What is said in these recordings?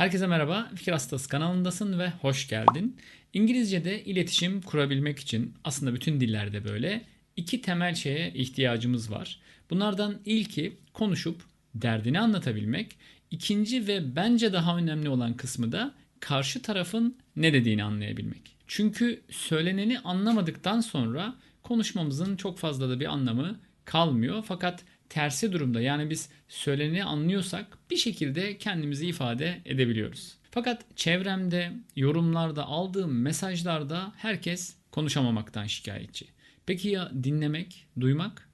Herkese merhaba, Fikir Hastası kanalındasın ve hoş geldin. İngilizce'de iletişim kurabilmek için aslında bütün dillerde böyle iki temel şeye ihtiyacımız var. Bunlardan ilki konuşup derdini anlatabilmek. İkinci ve bence daha önemli olan kısmı da karşı tarafın ne dediğini anlayabilmek. Çünkü söyleneni anlamadıktan sonra konuşmamızın çok fazla da bir anlamı kalmıyor. Fakat tersi durumda yani biz söyleneni anlıyorsak bir şekilde kendimizi ifade edebiliyoruz. Fakat çevremde, yorumlarda aldığım mesajlarda herkes konuşamamaktan şikayetçi. Peki ya dinlemek, duymak?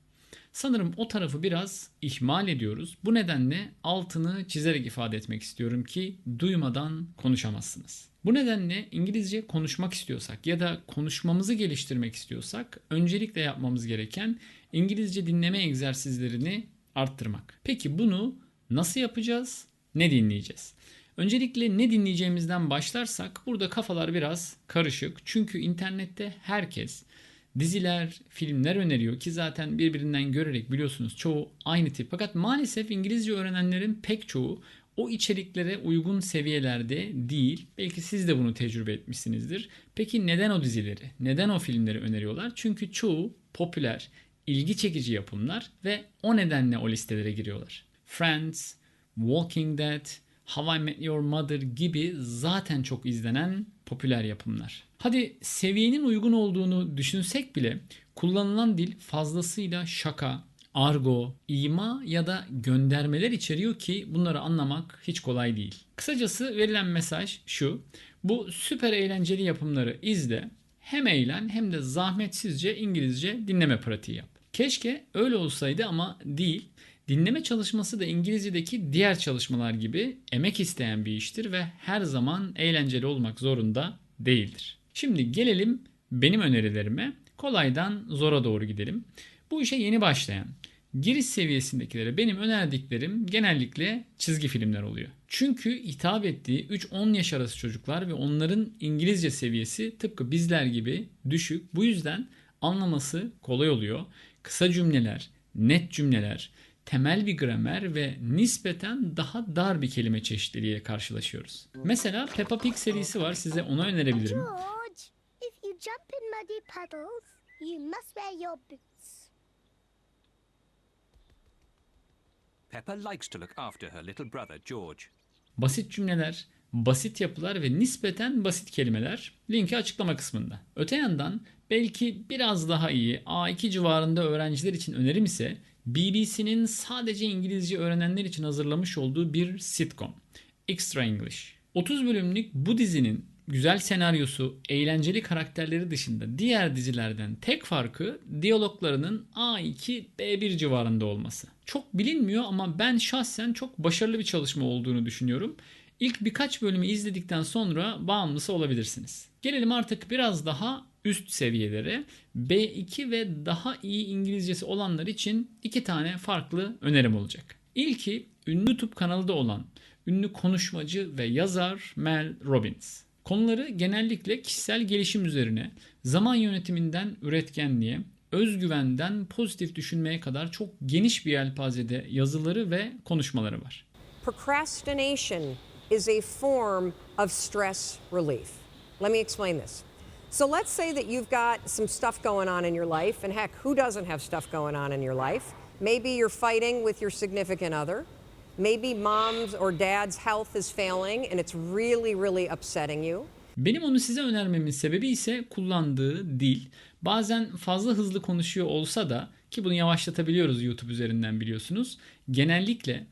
Sanırım o tarafı biraz ihmal ediyoruz. Bu nedenle altını çizerek ifade etmek istiyorum ki duymadan konuşamazsınız. Bu nedenle İngilizce konuşmak istiyorsak ya da konuşmamızı geliştirmek istiyorsak öncelikle yapmamız gereken İngilizce dinleme egzersizlerini arttırmak. Peki bunu nasıl yapacağız? Ne dinleyeceğiz? Öncelikle ne dinleyeceğimizden başlarsak burada kafalar biraz karışık. Çünkü internette herkes diziler, filmler öneriyor ki zaten birbirinden görerek biliyorsunuz çoğu aynı tip. Fakat maalesef İngilizce öğrenenlerin pek çoğu o içeriklere uygun seviyelerde değil. Belki siz de bunu tecrübe etmişsinizdir. Peki neden o dizileri, neden o filmleri öneriyorlar? Çünkü çoğu popüler, ilgi çekici yapımlar ve o nedenle o listelere giriyorlar. Friends, Walking Dead, How I Met Your Mother gibi zaten çok izlenen popüler yapımlar. Hadi seviyenin uygun olduğunu düşünsek bile kullanılan dil fazlasıyla şaka, argo, ima ya da göndermeler içeriyor ki bunları anlamak hiç kolay değil. Kısacası verilen mesaj şu. Bu süper eğlenceli yapımları izle. Hem eğlen hem de zahmetsizce İngilizce dinleme pratiği yap. Keşke öyle olsaydı ama değil. Dinleme çalışması da İngilizce'deki diğer çalışmalar gibi emek isteyen bir iştir ve her zaman eğlenceli olmak zorunda değildir. Şimdi gelelim benim önerilerime. Kolaydan zora doğru gidelim. Bu işe yeni başlayan, giriş seviyesindekilere benim önerdiklerim genellikle çizgi filmler oluyor. Çünkü hitap ettiği 3-10 yaş arası çocuklar ve onların İngilizce seviyesi tıpkı bizler gibi düşük. Bu yüzden anlaması kolay oluyor. Kısa cümleler, net cümleler, temel bir gramer ve nispeten daha dar bir kelime çeşitliliğiyle karşılaşıyoruz. Mesela Peppa Pig serisi var size onu önerebilirim. George, if you jump in muddy puddles, you must wear your boots. Peppa likes to look after her little brother George. Basit cümleler, basit yapılar ve nispeten basit kelimeler linki açıklama kısmında. Öte yandan belki biraz daha iyi A2 civarında öğrenciler için önerim ise BBC'nin sadece İngilizce öğrenenler için hazırlamış olduğu bir sitcom. Extra English. 30 bölümlük bu dizinin güzel senaryosu, eğlenceli karakterleri dışında diğer dizilerden tek farkı diyaloglarının A2, B1 civarında olması. Çok bilinmiyor ama ben şahsen çok başarılı bir çalışma olduğunu düşünüyorum. İlk birkaç bölümü izledikten sonra bağımlısı olabilirsiniz. Gelelim artık biraz daha üst seviyelere. B2 ve daha iyi İngilizcesi olanlar için iki tane farklı önerim olacak. İlki ünlü YouTube kanalı da olan ünlü konuşmacı ve yazar Mel Robbins. Konuları genellikle kişisel gelişim üzerine, zaman yönetiminden üretkenliğe, özgüvenden pozitif düşünmeye kadar çok geniş bir yelpazede yazıları ve konuşmaları var. Procrastination is a form of stress relief. Let me explain this. So let's say that you've got some stuff going on in your life, and heck, who doesn't have stuff going on in your life? Maybe you're fighting with your significant other. Maybe mom's or dad's health is failing and it's really, really upsetting you. Benim onu size önermemin sebebi ise kullandığı dil. Bazen fazla hızlı konuşuyor olsa da ki bunu yavaşlatabiliyoruz YouTube üzerinden biliyorsunuz. Genellikle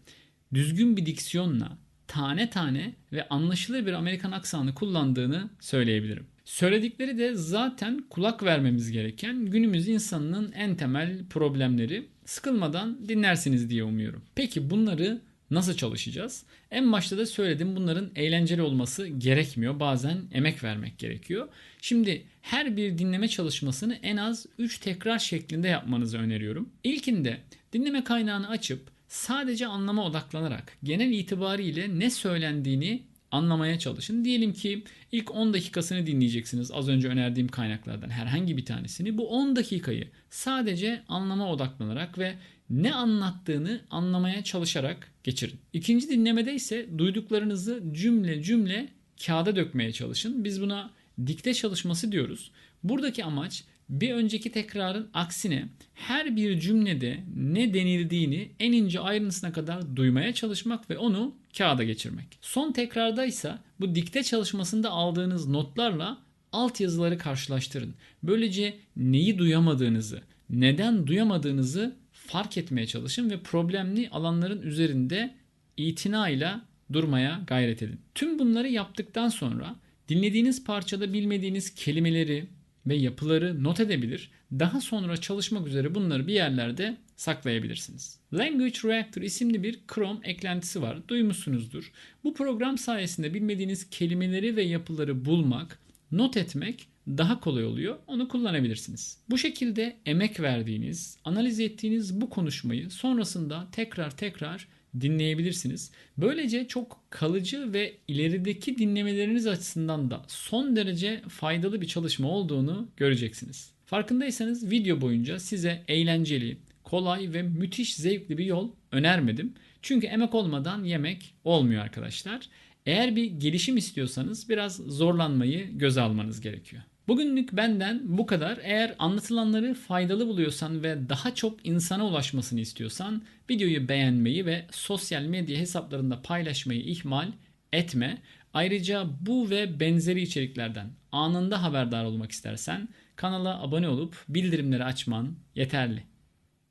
düzgün bir diksiyonla tane tane ve anlaşılır bir Amerikan aksanı kullandığını söyleyebilirim. Söyledikleri de zaten kulak vermemiz gereken günümüz insanının en temel problemleri. Sıkılmadan dinlersiniz diye umuyorum. Peki bunları nasıl çalışacağız? En başta da söyledim bunların eğlenceli olması gerekmiyor. Bazen emek vermek gerekiyor. Şimdi her bir dinleme çalışmasını en az 3 tekrar şeklinde yapmanızı öneriyorum. İlkinde dinleme kaynağını açıp sadece anlama odaklanarak genel itibariyle ne söylendiğini anlamaya çalışın. Diyelim ki ilk 10 dakikasını dinleyeceksiniz az önce önerdiğim kaynaklardan herhangi bir tanesini. Bu 10 dakikayı sadece anlama odaklanarak ve ne anlattığını anlamaya çalışarak geçirin. İkinci dinlemede ise duyduklarınızı cümle cümle kağıda dökmeye çalışın. Biz buna dikte çalışması diyoruz. Buradaki amaç bir önceki tekrarın aksine her bir cümlede ne denildiğini en ince ayrıntısına kadar duymaya çalışmak ve onu kağıda geçirmek. Son tekrarda ise bu dikte çalışmasında aldığınız notlarla altyazıları karşılaştırın. Böylece neyi duyamadığınızı, neden duyamadığınızı fark etmeye çalışın ve problemli alanların üzerinde itinayla durmaya gayret edin. Tüm bunları yaptıktan sonra dinlediğiniz parçada bilmediğiniz kelimeleri ve yapıları not edebilir. Daha sonra çalışmak üzere bunları bir yerlerde saklayabilirsiniz. Language Reactor isimli bir Chrome eklentisi var. Duymuşsunuzdur. Bu program sayesinde bilmediğiniz kelimeleri ve yapıları bulmak, not etmek daha kolay oluyor. Onu kullanabilirsiniz. Bu şekilde emek verdiğiniz, analiz ettiğiniz bu konuşmayı sonrasında tekrar tekrar dinleyebilirsiniz. Böylece çok kalıcı ve ilerideki dinlemeleriniz açısından da son derece faydalı bir çalışma olduğunu göreceksiniz. Farkındaysanız video boyunca size eğlenceli, kolay ve müthiş zevkli bir yol önermedim. Çünkü emek olmadan yemek olmuyor arkadaşlar. Eğer bir gelişim istiyorsanız biraz zorlanmayı göze almanız gerekiyor. Bugünlük benden bu kadar. Eğer anlatılanları faydalı buluyorsan ve daha çok insana ulaşmasını istiyorsan videoyu beğenmeyi ve sosyal medya hesaplarında paylaşmayı ihmal etme. Ayrıca bu ve benzeri içeriklerden anında haberdar olmak istersen kanala abone olup bildirimleri açman yeterli.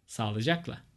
Sağlıcakla.